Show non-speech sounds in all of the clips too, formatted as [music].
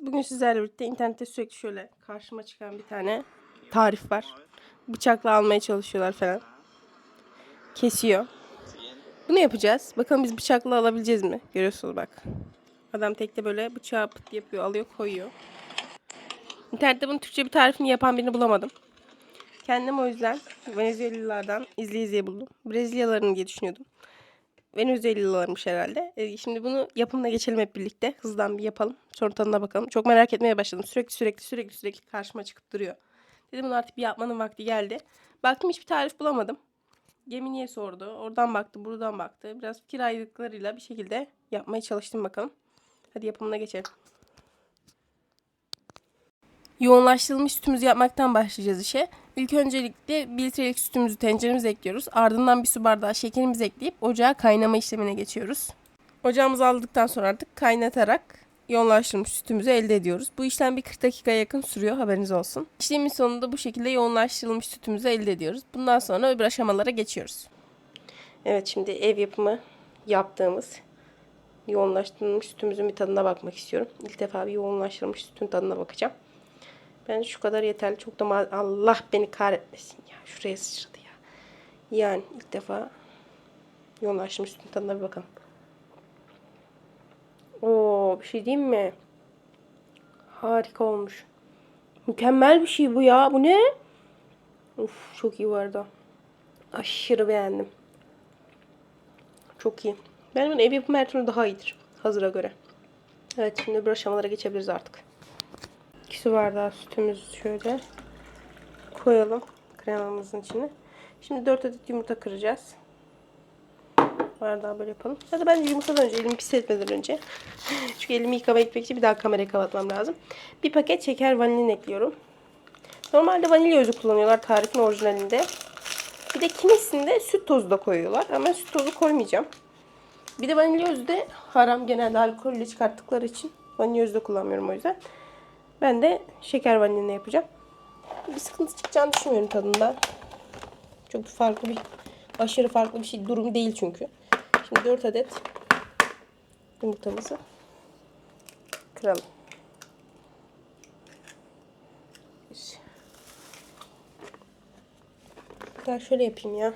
Bugün sizlerle birlikte internette sürekli şöyle karşıma çıkan bir tane tarif var. Bıçakla almaya çalışıyorlar falan. Kesiyor. Bunu yapacağız. Bakalım biz bıçakla alabileceğiz mi? Görüyorsunuz bak. Adam tekte böyle bıçağı pıt yapıyor, alıyor, koyuyor. İnternette bunun Türkçe bir tarifini yapan birini bulamadım. Kendim o yüzden Venezuelalılardan izleye izleye buldum. Brezilyalıların diye düşünüyordum. Venezuelalılarmış herhalde. E, şimdi bunu yapımına geçelim hep birlikte. Hızdan bir yapalım. Sonra tadına bakalım. Çok merak etmeye başladım. Sürekli sürekli sürekli sürekli karşıma çıkıp duruyor. Dedim bunu artık bir yapmanın vakti geldi. Baktım hiçbir tarif bulamadım. Gemini'ye sordu. Oradan baktı, buradan baktı. Biraz fikir ayrılıklarıyla bir şekilde yapmaya çalıştım bakalım. Hadi yapımına geçelim. Yoğunlaştırılmış sütümüzü yapmaktan başlayacağız işe. İlk öncelikle 1 litrelik sütümüzü tenceremize ekliyoruz. Ardından bir su bardağı şekerimizi ekleyip ocağa kaynama işlemine geçiyoruz. Ocağımızı aldıktan sonra artık kaynatarak yoğunlaştırılmış sütümüzü elde ediyoruz. Bu işlem bir 40 dakikaya yakın sürüyor haberiniz olsun. İşlemin sonunda bu şekilde yoğunlaştırılmış sütümüzü elde ediyoruz. Bundan sonra öbür aşamalara geçiyoruz. Evet şimdi ev yapımı yaptığımız yoğunlaştırılmış sütümüzün bir tadına bakmak istiyorum. İlk defa bir yoğunlaştırılmış sütün tadına bakacağım. Ben şu kadar yeterli. Çok da Allah beni kahretmesin ya. Şuraya sıçradı ya. Yani ilk defa yoğunlaştırmış sütün tadına bir bakalım. Oo bir şey diyeyim mi? Harika olmuş. Mükemmel bir şey bu ya. Bu ne? Uf çok iyi vardı. Aşırı beğendim. Çok iyi. Ben bunu ev yapımı her türlü daha iyidir. Hazıra göre. Evet şimdi bir aşamalara geçebiliriz artık. 2 su bardağı sütümüzü şöyle koyalım kremamızın içine. Şimdi 4 adet yumurta kıracağız. Bardağı böyle yapalım. Hadi ben yumurtadan önce elimi pis etmeden önce. [laughs] Çünkü elimi yıkamaya gitmek için bir daha kamerayı kapatmam lazım. Bir paket şeker vanilin ekliyorum. Normalde vanilya özü kullanıyorlar tarifin orijinalinde. Bir de kimisinde süt tozu da koyuyorlar. Ama süt tozu koymayacağım. Bir de vanilya özü de haram genelde alkolle çıkarttıkları için vanilya özü de kullanmıyorum o yüzden. Ben de şeker vanilini yapacağım. Bir sıkıntı çıkacağını düşünmüyorum tadında. Çok farklı bir, aşırı farklı bir şey durum değil çünkü. Şimdi 4 adet yumurtamızı kıralım. Hatta şöyle yapayım ya.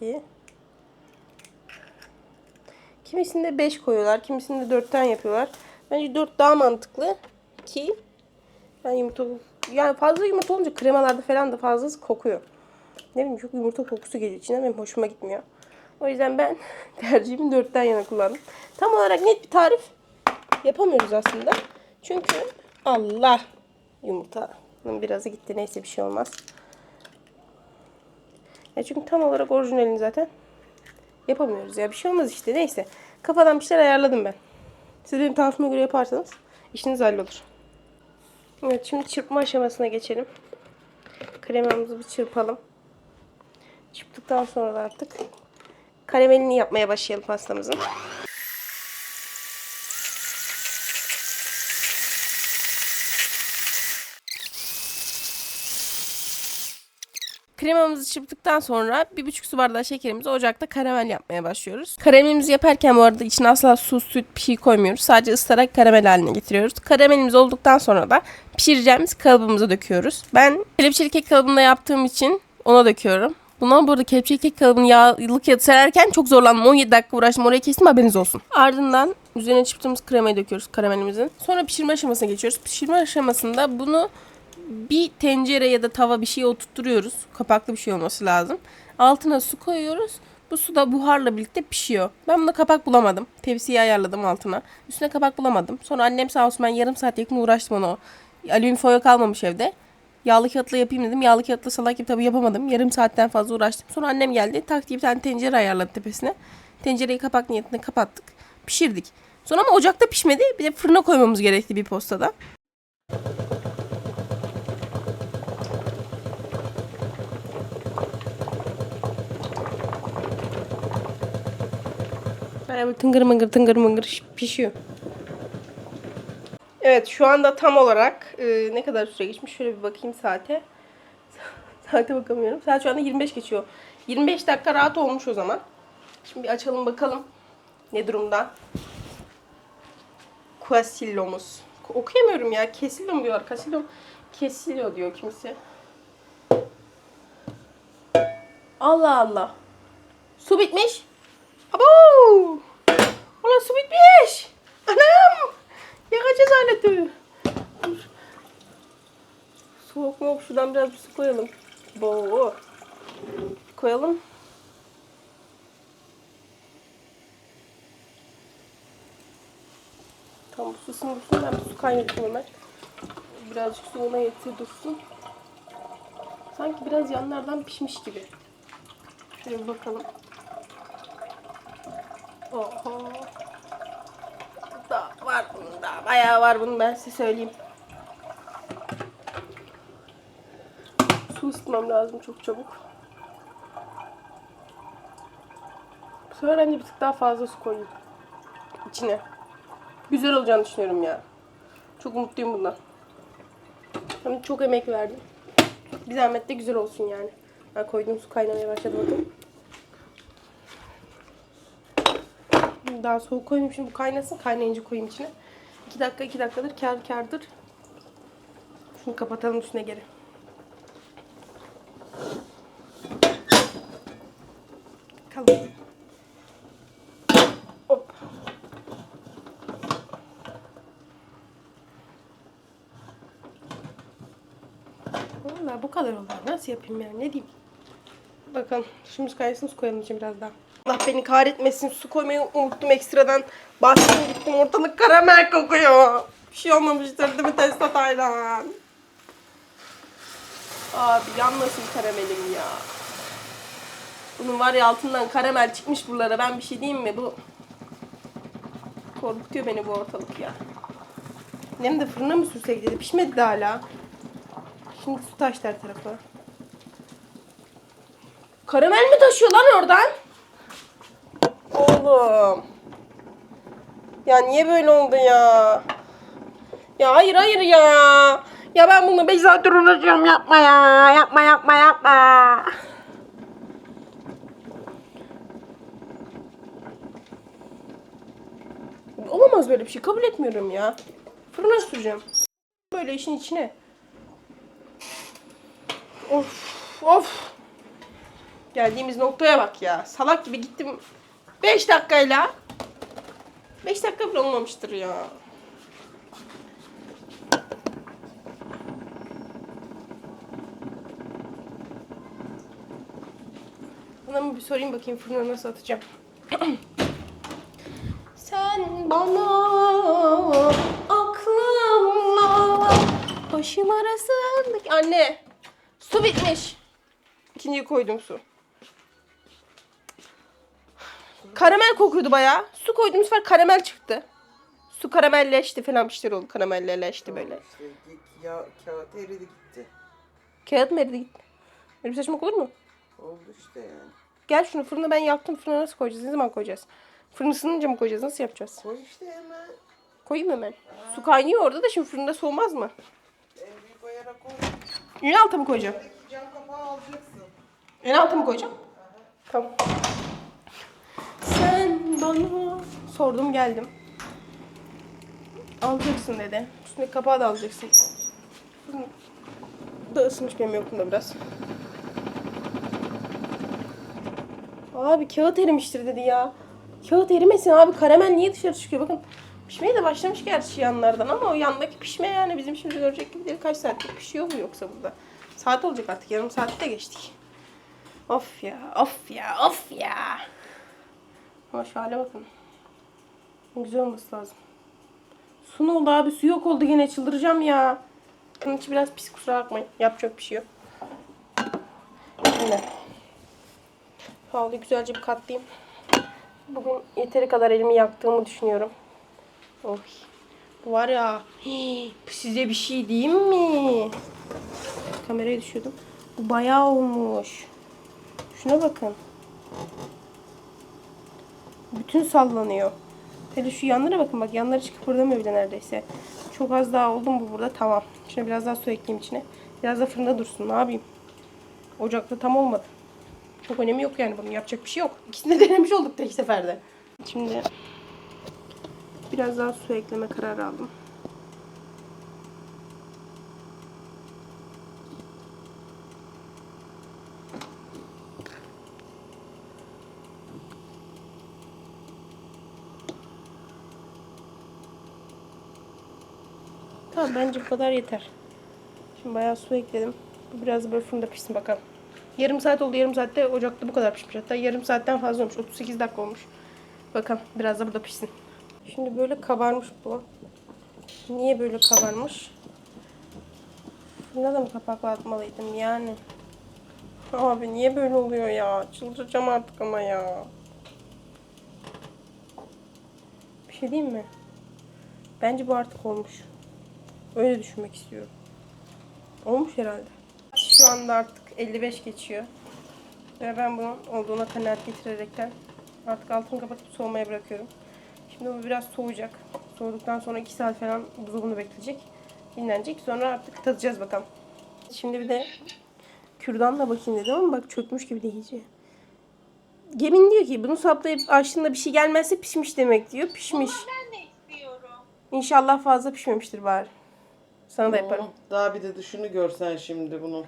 2 Kimisinde 5 koyuyorlar, kimisinde 4'ten yapıyorlar. Bence 4 daha mantıklı ki ben yumurta yani fazla yumurta olunca kremalarda falan da fazla kokuyor. Ne bileyim çok yumurta kokusu geliyor içine benim hoşuma gitmiyor. O yüzden ben [laughs] tercihimi 4'ten yana kullandım. Tam olarak net bir tarif yapamıyoruz aslında. Çünkü Allah yumurtanın birazı gitti neyse bir şey olmaz. Ya çünkü tam olarak orijinalini zaten yapamıyoruz ya. Bir şey olmaz işte. Neyse. Kafadan bir şeyler ayarladım ben. Siz benim tarifime göre yaparsanız işiniz hallolur. Evet şimdi çırpma aşamasına geçelim. Kremamızı bir çırpalım. Çırptıktan sonra da artık karamelini yapmaya başlayalım pastamızın. Kremamızı çırptıktan sonra bir buçuk su bardağı şekerimizi ocakta karamel yapmaya başlıyoruz. Karamelimizi yaparken bu arada içine asla su, süt bir şey koymuyoruz. Sadece ısıtarak karamel haline getiriyoruz. Karamelimiz olduktan sonra da pişireceğimiz kalıbımıza döküyoruz. Ben kelepçeli kek kalıbında yaptığım için ona döküyorum. Bundan bu arada kelepçeli kek kalıbını yağlı kağıt sererken çok zorlandım. 17 dakika uğraştım oraya kestim haberiniz olsun. Ardından üzerine çırptığımız kremayı döküyoruz karamelimizin. Sonra pişirme aşamasına geçiyoruz. Pişirme aşamasında bunu bir tencere ya da tava bir şey oturtturuyoruz. Kapaklı bir şey olması lazım. Altına su koyuyoruz. Bu su da buharla birlikte pişiyor. Ben buna kapak bulamadım. Tepsiyi ayarladım altına. Üstüne kapak bulamadım. Sonra annem sağ olsun ben yarım saat yakın uğraştım onu. Alüminyum folyo kalmamış evde. Yağlı kağıtla yapayım dedim. Yağlı kağıtla salak gibi tabii yapamadım. Yarım saatten fazla uğraştım. Sonra annem geldi. Tak diye bir tane tencere ayarladı tepesine. Tencereyi kapak niyetine kapattık. Pişirdik. Sonra ama ocakta pişmedi. Bir de fırına koymamız gerekti bir postada. Böyle tıngır mıngır tıngır mıngır pişiyor. Evet şu anda tam olarak e, ne kadar süre geçmiş şöyle bir bakayım saate. [laughs] Saate bakamıyorum. Saat şu anda 25 geçiyor. 25 dakika rahat olmuş o zaman. Şimdi bir açalım bakalım. ne durumda? Quesillomuz. Okuyamıyorum ya. Kesillo mu diyor? Casillo. Kesillo diyor kimisi. Allah Allah. Su bitmiş. Abo! Ulan su bitmiş. Anam! Yakacağız aleti. Dur. Soğuk mu? Şuradan biraz bir su koyalım. Bo. Koyalım. Tamam su ısındırsın. Ben bir su kaynatayım hemen. Birazcık suuna yetir dursun. Sanki biraz yanlardan pişmiş gibi. Şöyle bir bakalım. Oho. Daha var bunun daha. Bayağı var bunun ben size söyleyeyim. Su ısıtmam lazım çok çabuk. Bu sefer bence bir tık daha fazla su koyayım. İçine. Güzel olacağını düşünüyorum ya. Çok mutluyum bundan. Hem çok emek verdim. Bir zahmet de güzel olsun yani. Ben koyduğum su kaynamaya başladı bakın. Daha soğuk koymayayım şimdi bu kaynasın. Kaynayınca koyayım içine. 2 dakika 2 dakikadır kar kardır. Şunu kapatalım üstüne geri. Bakalım. Hop. Bu kadar olur. Nasıl yapayım yani ne diyeyim. Bakın şimdi kaynasın koyalım için biraz daha. Allah beni kahretmesin su koymayı unuttum ekstradan. Bastım gittim ortalık karamel kokuyor. Bir şey olmamıştır değil mi Tesla Taylan? Abi yanmasın karamelim ya. Bunun var ya altından karamel çıkmış buralara. Ben bir şey diyeyim mi? Bu korkutuyor beni bu ortalık ya. Hem de fırına mı sürsek dedi. Pişmedi de hala. Şimdi su taştı her tarafa. Karamel mi taşıyor lan oradan? Oğlum. Ya niye böyle oldu ya? Ya hayır hayır ya. Ya ben bunu 5 saattir uğraşıyorum yapma ya. Yapma yapma yapma. Olamaz böyle bir şey. Kabul etmiyorum ya. Fırına süreceğim. Böyle işin içine. Of of. Geldiğimiz noktaya bak ya. Salak gibi gittim 5 dakikayla. 5 dakika bile olmamıştır ya. Bana bir sorayım bakayım fırına nasıl atacağım. [clears throat] Sen bana aklımla başım arasındaki... Anne su bitmiş. İkinciyi koydum su. Karamel kokuyordu bayağı. Su koydum bu sefer karamel çıktı. Su karamelleşti falan bir şeyler oldu. Karamelleşti böyle. Git ya kağıt eridi gitti. Kağıt mı eridi gitti? Öyle bir saçmalık olur mu? Oldu işte yani. Gel şunu fırına ben yaktım. Fırına nasıl koyacağız? Ne zaman koyacağız? Fırın ısınınca mı koyacağız? Nasıl yapacağız? Koy işte hemen. Koyayım hemen. Su kaynıyor orada da şimdi fırında soğumaz mı? En büyük ayara koy. En alta mı koyacağım? Cam kapağı alacaksın. En alta mı koyacağım? Tamam. Sen bana sordum geldim. Alacaksın dedi. Üstüne kapağı da alacaksın. Da ısınmış benim yokluğumda biraz. Abi kağıt erimiştir dedi ya. Kağıt erimesin abi karamel niye dışarı çıkıyor bakın. Pişmeye de başlamış gerçi yanlardan ama o yandaki pişme yani bizim şimdi görecek gibi değil. Kaç saattir pişiyor mu yoksa burada? Saat olacak artık yarım saati de geçtik. Of ya, of ya, of ya. Ama şu hale bakın. Güzel olması lazım. Su ne oldu abi? Su yok oldu gene çıldıracağım ya. Bunun içi biraz pis kusura bakmayın. Yapacak bir şey yok. Şimdi. Havlu güzelce bir katlayayım. Bugün yeteri kadar elimi yaktığımı düşünüyorum. Oy. Bu var ya. hii, size bir şey diyeyim mi? Kameraya düşüyordum. Bu bayağı olmuş. Şuna bakın. Bütün sallanıyor. Hele şu yanlara bakın bak yanları hiç kıpırdamıyor bile neredeyse. Çok az daha oldu mu bu burada tamam. Şimdi biraz daha su ekleyeyim içine. Biraz da fırında dursun ne yapayım. Ocakta tam olmadı. Çok önemi yok yani bunun yapacak bir şey yok. İkisini de denemiş olduk tek seferde. Şimdi biraz daha su ekleme kararı aldım. Tamam bence bu kadar yeter. Şimdi bayağı su ekledim. Bu biraz böyle fırında pişsin bakalım. Yarım saat oldu. Yarım saatte ocakta bu kadar pişmiş. Hatta yarım saatten fazla olmuş. 38 dakika olmuş. Bakalım biraz da burada pişsin. Şimdi böyle kabarmış bu. Niye böyle kabarmış? Fırına da mı kapak atmalıydım yani? Abi niye böyle oluyor ya? Çıldıracağım artık ama ya. Bir şey diyeyim mi? Bence bu artık olmuş. Öyle düşünmek istiyorum. Olmuş herhalde. Şu anda artık 55 geçiyor. Ve ben bunun olduğuna kanaat getirerekten artık altını kapatıp soğumaya bırakıyorum. Şimdi bu biraz soğuyacak. Soğuduktan sonra 2 saat falan buzdolabında bekleyecek. Dinlenecek. Sonra artık tadacağız bakalım. Şimdi bir de kürdanla bakayım dedim ama bak çökmüş gibi de iyice. Gemin diyor ki bunu saplayıp açtığında bir şey gelmezse pişmiş demek diyor. Pişmiş. Ben de istiyorum. İnşallah fazla pişmemiştir bari. Sana da yaparım. Daha bir de dışını görsen şimdi bunu.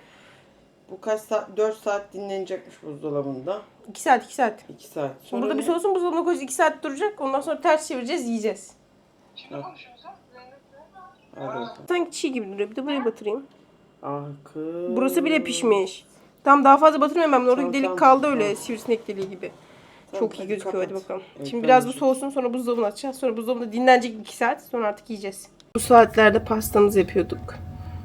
Bu kaç saat? 4 saat dinlenecekmiş buzdolabında. 2 saat 2 saat. 2 saat. Sonra Burada bir ne? soğusun buzdolabına koyacağız 2 saat duracak. Ondan sonra ters çevireceğiz yiyeceğiz. Hadi bakalım. Sanki çiğ gibi duruyor. Bir de buraya batırayım. Ah kız. Burası bile pişmiş. Tam daha fazla batırmıyorum ben. Oradaki Tamam, delik tamam, kaldı öyle tamam. sivrisinek deliği gibi. Tamam, Çok iyi hadi gözüküyor hadi kapat. bakalım. Evet, Şimdi biraz bu soğusun sonra buzdolabına atacağız. Sonra buzdolabında dinlenecek 2 saat sonra artık yiyeceğiz. Bu saatlerde pastamızı yapıyorduk.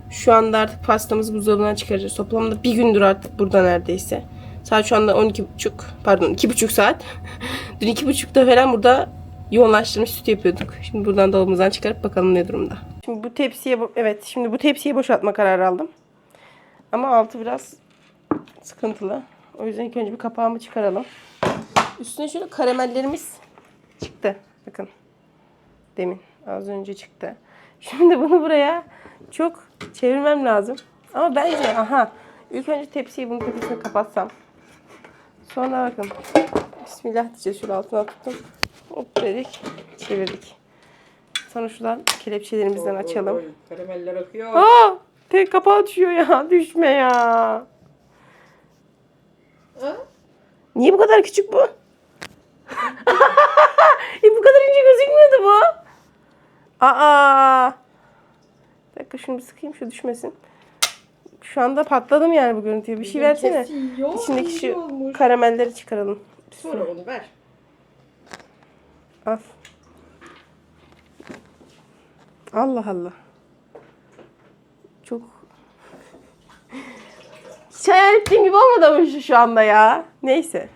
Şu anda artık pastamızı buzdolabından çıkaracağız. Toplamda bir gündür artık burada neredeyse. Saat şu anda 12.30 pardon 2.30 saat. [laughs] Dün 2.30'da falan burada yoğunlaştırmış süt yapıyorduk. Şimdi buradan dolabımızdan çıkarıp bakalım ne durumda. Şimdi bu tepsiye evet şimdi bu tepsiye boşaltma kararı aldım. Ama altı biraz sıkıntılı. O yüzden ilk önce bir kapağımı çıkaralım. Üstüne şöyle karamellerimiz çıktı. Bakın. Demin az önce çıktı. Şimdi bunu buraya çok çevirmem lazım. Ama bence aha ilk önce tepsiyi bunun tepsisini kapatsam. Sonra bakın. Bismillah diyeceğiz. Şöyle altına tuttum. Hop dedik. Çevirdik. Sonra şuradan kelepçelerimizden oy, açalım. oy. Karameller akıyor. Aa! Tek kapağı düşüyor ya. [laughs] Düşme ya. Ha? Niye bu kadar küçük bu? e [laughs] bu kadar ince gözükmüyordu bu. Aa. Bir dakika şunu bir sıkayım şu düşmesin. Şu anda patladım yani bu görüntüye. Bir şey versene. Kesiyor, İçindeki şu olmuş. karamelleri çıkaralım. Sonra onu ver. Al. Allah Allah. Çok hiç hayal ettiğim gibi olmadı ama şu, şu anda ya. Neyse.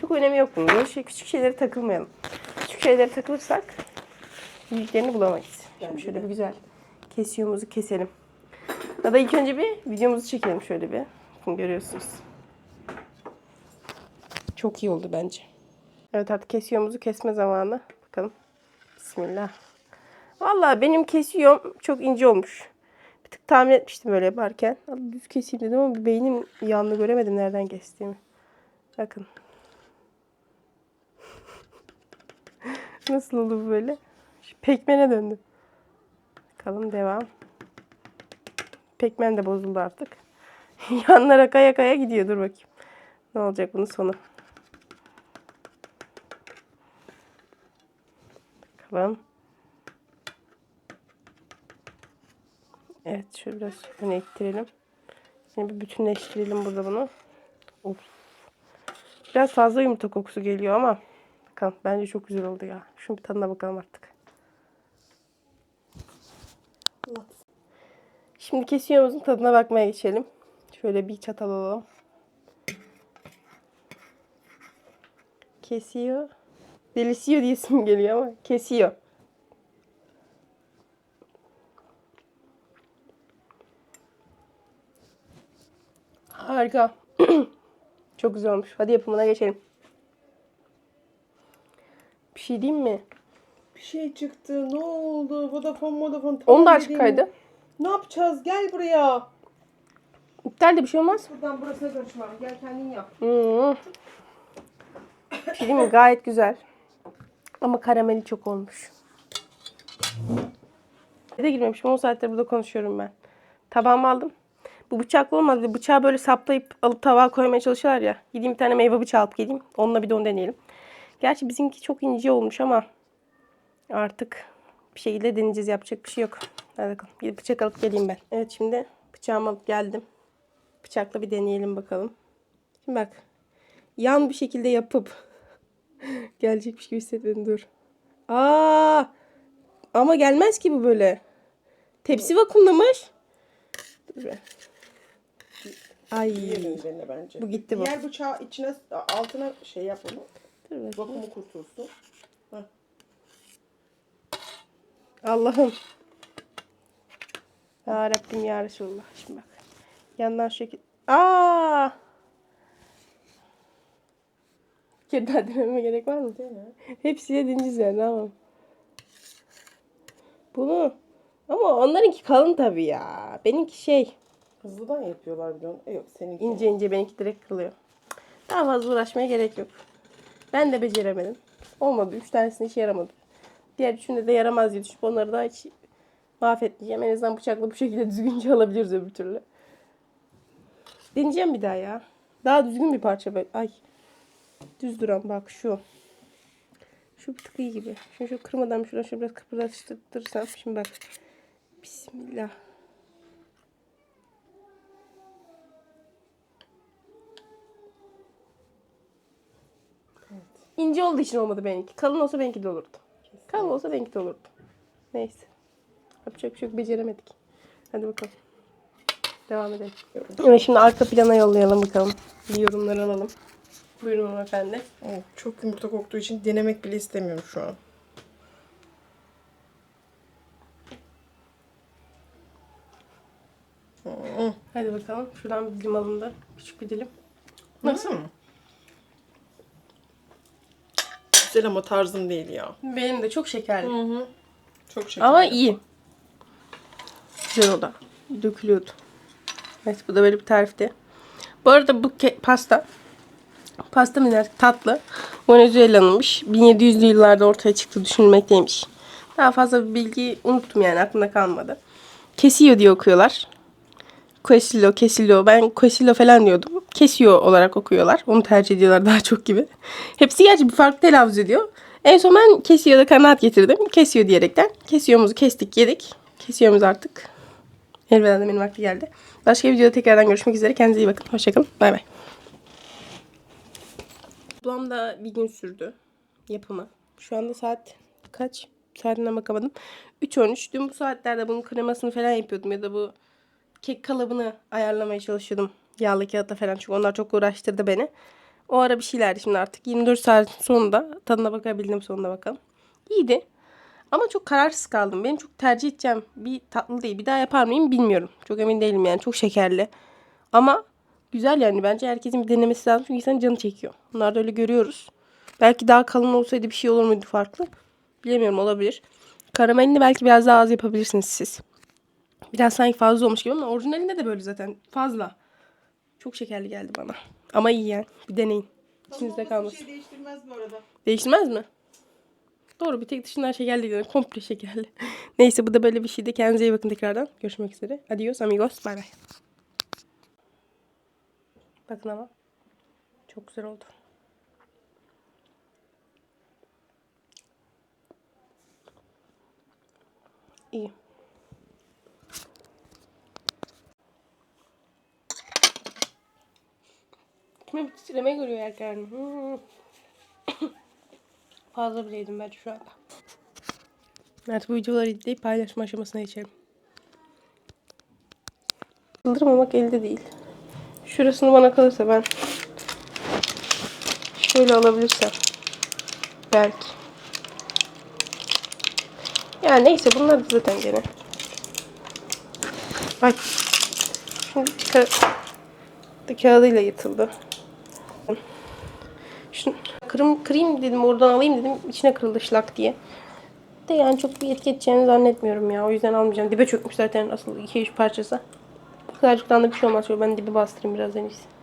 Çok önemi yok bunun. Böyle şey, küçük şeylere takılmayalım. Küçük şeylere takılırsak büyüklerini bulamayız. Şimdi şöyle bir güzel kesiyorumuzu keselim. Ya da ilk önce bir videomuzu çekelim şöyle bir. Bakın görüyorsunuz. Çok iyi oldu bence. Evet artık kesiyorumuzu kesme zamanı. Bakalım. Bismillah. Vallahi benim kesiyorum çok ince olmuş. Bir tık tahmin etmiştim böyle yaparken. Düz keseyim dedim ama beynim yanlı göremedim nereden kestiğimi. Bakın. [laughs] Nasıl oldu böyle? Pekmene döndü. Bakalım devam. Pekmen de bozuldu artık. [laughs] Yanlara kaya kaya gidiyor. Dur bakayım. Ne olacak bunun sonu? Bakalım. Evet şöyle biraz öne ittirelim. Şimdi bir bütünleştirelim burada bunu. Of. Biraz fazla yumurta kokusu geliyor ama bakalım bence çok güzel oldu ya. Şunun bir tadına bakalım artık. Şimdi kesiyorumuzun tadına bakmaya geçelim. Şöyle bir çatal alalım. Kesiyor. Delisiyor diye isim geliyor ama kesiyor. Harika. [clears throat] Çok güzel olmuş. Hadi yapımına geçelim. Bir şey diyeyim mi? Bir şey çıktı. Ne oldu? Vodafone, Vodafone. Onu da tamam açık kaydı. Ne yapacağız? Gel buraya. İptal de bir şey olmaz. Buradan burasına karışma. Gel kendin yap. Hmm. Bir şey mi? Gayet güzel. Ama karameli çok olmuş. de girmemişim. 10 saattir burada konuşuyorum ben. Tabağımı aldım. Bu bıçaklı olmadı. Bıçağı böyle saplayıp alıp tabağa koymaya çalışıyorlar ya. Gideyim bir tane meyve bıçağı alıp geleyim. Onunla bir de onu deneyelim. Gerçi bizimki çok ince olmuş ama artık bir şekilde deneyeceğiz. Yapacak bir şey yok. Hadi bakalım. Gidip bıçak alıp geleyim ben. Evet şimdi bıçağımı alıp geldim. Bıçakla bir deneyelim bakalım. Şimdi bak. Yan bir şekilde yapıp [laughs] gelecekmiş gibi hissetmedim dur. Aa! Ama gelmez ki bu böyle. Tepsi vakumlamış. Dur be. Ay. Üzerine bence. Bu gitti bu. Diğer bıçağı içine altına şey yap onu. Dur be. Vakumu kurtulsun. Allah'ım. Ya Rabbim ya Resulullah. Şimdi bak. Yandan şu şekil. Aa! Bir kere daha denememe gerek var mı? Dene. Hepsiyle deneyeceğiz yani tamam. Bunu ama onlarınki kalın tabii ya. Benimki şey Hızlıdan yapıyorlar onu. E, yok seninki. ince ince benimki direkt kırılıyor. Daha fazla uğraşmaya gerek yok. Ben de beceremedim. Olmadı. Üç tanesinde işe yaramadı. Diğer üçünde de yaramaz diye düşünüp onları daha hiç mahvetmeyeceğim. En azından bıçakla bu şekilde [laughs] düzgünce alabiliriz öbür türlü. Deneyeceğim bir daha ya. Daha düzgün bir parça böyle. Ay. Düz duran bak şu. Şu bir tık iyi gibi. Şimdi şu kırmadan şuradan şöyle biraz kıpırdatırsam. Şimdi bak. Bismillah. İnce olduğu için olmadı benimki. Kalın olsa benimki de olurdu. Kalın olsa de olurdu. Neyse. Yapacak bir şey yok. Beceremedik. Hadi bakalım. Devam edelim. Evet şimdi arka plana yollayalım bakalım. Bir yorumlar alalım. Buyurun hanımefendi. Oh, çok yumurta koktuğu için denemek bile istemiyorum şu an. Hadi bakalım. Şuradan bir dilim alın da. Küçük bir dilim. Nasıl mı? Güzel ama tarzım değil ya. Benim de çok şekerli. Hı hı. Çok şeker. Ama iyi. Güzel o da. Dökülüyordu. Evet bu da böyle bir tarifti. Bu arada bu pasta pasta mı der tatlı. Venezuela'nınmış. 1700'lü yıllarda ortaya çıktı düşünülmekteymiş. Daha fazla bir bilgi unuttum yani aklımda kalmadı. Kesiyor diye okuyorlar. Quesillo, kesillo. Ben quesillo falan diyordum. Kesiyor olarak okuyorlar. Onu tercih ediyorlar daha çok gibi. Hepsi gerçi bir farklı telaffuz ediyor. En son ben kesiyor da kanaat getirdim. Kesiyor diyerekten. Kesiyorumuzu kestik, yedik. Kesiyoruz artık. Elveda demenin vakti geldi. Başka bir videoda tekrardan görüşmek üzere. Kendinize iyi bakın. Hoşçakalın. Bay bay. Ablam da bir gün sürdü yapımı. Şu anda saat kaç? Saatinden bakamadım. 3.13. Dün bu saatlerde bunun kremasını falan yapıyordum ya da bu kek kalıbını ayarlamaya çalışıyordum. Yağlı kağıtla falan çünkü onlar çok uğraştırdı beni. O ara bir şeylerdi şimdi artık. 24 saat sonunda tadına bakabildim sonunda bakalım. İyiydi. Ama çok kararsız kaldım. Benim çok tercih edeceğim bir tatlı değil. Bir daha yapar mıyım bilmiyorum. Çok emin değilim yani. Çok şekerli. Ama güzel yani. Bence herkesin bir denemesi lazım. Çünkü insanın canı çekiyor. Bunlar da öyle görüyoruz. Belki daha kalın olsaydı bir şey olur muydu farklı? Bilemiyorum olabilir. Karamelini belki biraz daha az yapabilirsiniz siz. Biraz sanki fazla olmuş gibi ama orijinalinde de böyle zaten fazla. Çok şekerli geldi bana. Ama iyi yani. Bir deneyin. İçinizde kalmasın. Şey değiştirmez bu arada. Değişmez mi? Doğru bir tek dışından şekerli değil. Komple şekerli. [laughs] Neyse bu da böyle bir şeydi. Kendinize iyi bakın tekrardan. Görüşmek üzere. Adios amigos. Bay bay. Bakın ama. Çok güzel oldu. İyi. Kime bir titreme görüyor yerken. Hmm. [coughs] Fazla bile yedim bence şu anda. Artık bu videoları izleyip paylaşma aşamasına geçelim. Kıldırmamak elde değil. Şurasını bana kalırsa ben şöyle alabilirsem belki. Yani neyse bunlar da zaten gene. Ay. Şimdi ka- kağıdıyla yırtıldı. Kırım, kırayım dedim oradan alayım dedim içine kırıldı şlak diye. De yani çok bir etki edeceğini zannetmiyorum ya. O yüzden almayacağım. Dibe çökmüş zaten asıl 2-3 parçası. Bu kadarcıktan da bir şey olmaz. Şöyle ben dibe bastırayım biraz en iyisi.